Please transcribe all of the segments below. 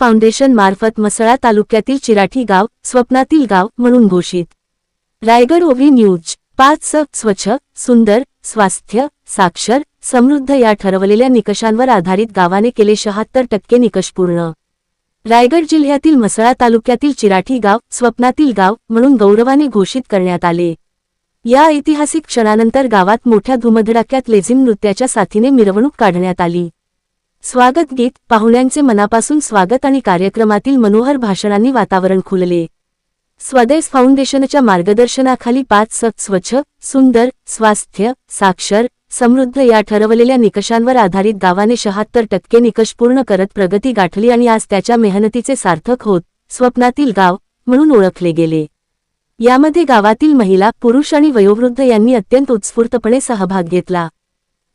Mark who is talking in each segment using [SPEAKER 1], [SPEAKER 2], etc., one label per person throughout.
[SPEAKER 1] Foundation मार्फत मसळा तालुक्यातील चिराठी गाव स्वप्नातील गाव म्हणून घोषित. Raigad OV news. पाच स्वच्छ सुंदर स्वास्थ्य साक्षर समृद्ध या ठरवलेल्या निकषांवर आधारित गावाने केले शहात्तर टक्के निकष पूर्ण. रायगड जिल्ह्यातील मसळा तालुक्यातील चिराठी गाव स्वप्नातील गाव म्हणून गौरवाने घोषित करण्यात आले. या ऐतिहासिक क्षणानंतर गावात मोठ्या धुमधडाक्यात लेझिम नृत्याच्या साथीने मिरवणूक काढण्यात आली. स्वागत गीत पाहुण्यांचे मनापासून स्वागत आणि कार्यक्रमातील मनोहर भाषणांनी वातावरण खुलले. स्वदेश फाउंडेशनच्या मार्गदर्शनाखाली पाच स स्वच्छ सुंदर स्वास्थ्य साक्षर समृद्ध या ठरवलेल्या निकषांवर आधारित गावाने शहात्तर टक्के निकष पूर्ण करत प्रगती गाठली आणि आज त्याच्या मेहनतीचे सार्थक होत स्वप्नातील गाव म्हणून ओळखले गेले. यामध्ये गावातील महिला पुरुष आणि वयोवृद्ध यांनी अत्यंत उत्स्फूर्तपणे सहभाग घेतला.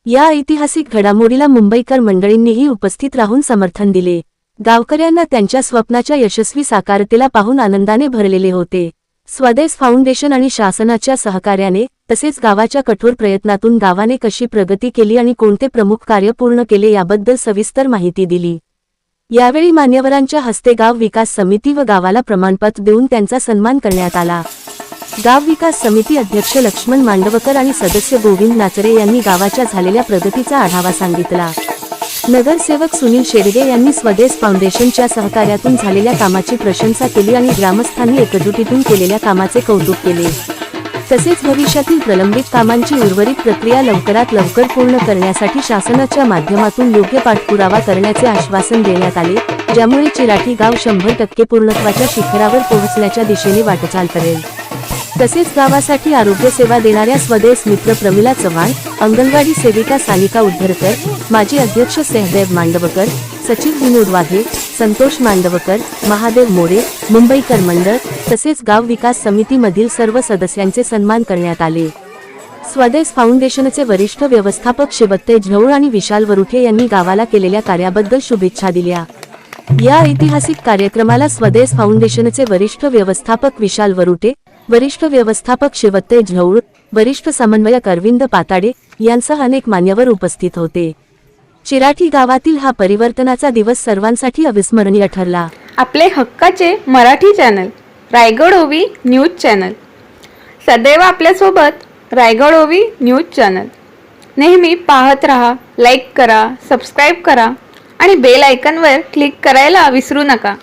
[SPEAKER 1] या ऐतिहासिक घडामोडीला मुंबईकर मंडळींनीही उपस्थित राहून समर्थन दिले. गावकऱ्यांना त्यांच्या स्वप्नाच्या यशस्वी साकारतेला पाहून आनंदाने भरलेले होते. स्वदेश फाउंडेशन आणि शासनाच्या सहकार्याने तसेच गावाच्या कठोर प्रयत्नातून गावाने कशी प्रगती केली आणि कोणते प्रमुख कार्य पूर्ण केले याबद्दल सविस्तर माहिती दिली. यावेळी मान्यवरांच्या हस्ते गाव विकास समिती व गावाला प्रमाणपत्र देऊन त्यांचा सन्मान करण्यात आला. गाव विकास समिती अध्यक्ष लक्ष्मण मांडवकर आणि सदस्य गोविंद नाचरे यांनी गावाच्या झालेल्या प्रगतीचा आढावा सांगितला. नगरसेवक सुनील शेडगे यांनी स्वदेश फाउंडेशनच्या सहकार्यातून झालेल्या कामाची प्रशंसा केली आणि ग्रामस्थांनी एकजुटीतून केलेल्या कामाचे कौतुक केले. तसेच भविष्यातील प्रलंबित कामांची उर्वरित प्रक्रिया लवकरात लवकर पूर्ण करण्यासाठी शासनाच्या माध्यमातून योग्य पाठपुरावा करण्याचे आश्वासन देण्यात आले ज्यामुळे चिराठी गाव शंभर टक्के पूर्णत्वाच्या शिखरावर पोहोचण्याच्या दिशेने वाटचाल करेल. तसेच गावासाठी आरोग्य सेवा देणाऱ्या स्वदेश मित्र प्रमिला चव्हाण अंगणवाडी सेविका सानिका उद्धरकर माजी अध्यक्ष सहदेव मांडवकर सचिव विनोद वाघे संतोष मांडवकर महादेव मोरे मुंबईकर मंडळ तसेच गाव विकास समितीमधील सर्व सदस्यांचे सन्मान करण्यात आले. स्वदेश फाउंडेशनचे वरिष्ठ व्यवस्थापक शिवत्ते झौळ आणि विशाल वरुठे यांनी गावाला केलेल्या कार्याबद्दल शुभेच्छा दिल्या. या ऐतिहासिक कार्यक्रमाला स्वदेश फाउंडेशनचे वरिष्ठ व्यवस्थापक विशाल वरुटे वरिष्ठ व्यवस्थापक शिवत्ते झौळ वरिष्ठ समन्वयक अरविंद पाताडे यांसह अनेक मान्यवर उपस्थित होते. चिराठी गावातील हा परिवर्तनाचा दिवस सर्वांसाठी अविस्मरणीय ठरला.
[SPEAKER 2] आपले हक्काचे मराठी चॅनल रायगड ओवी न्यूज चॅनल. सदैव आपल्यासोबत रायगड ओवी न्यूज चॅनल. नेहमी पाहत रहा लाईक करा सबस्क्राईब करा आणि बेल आयकनवर क्लिक करायला विसरू नका.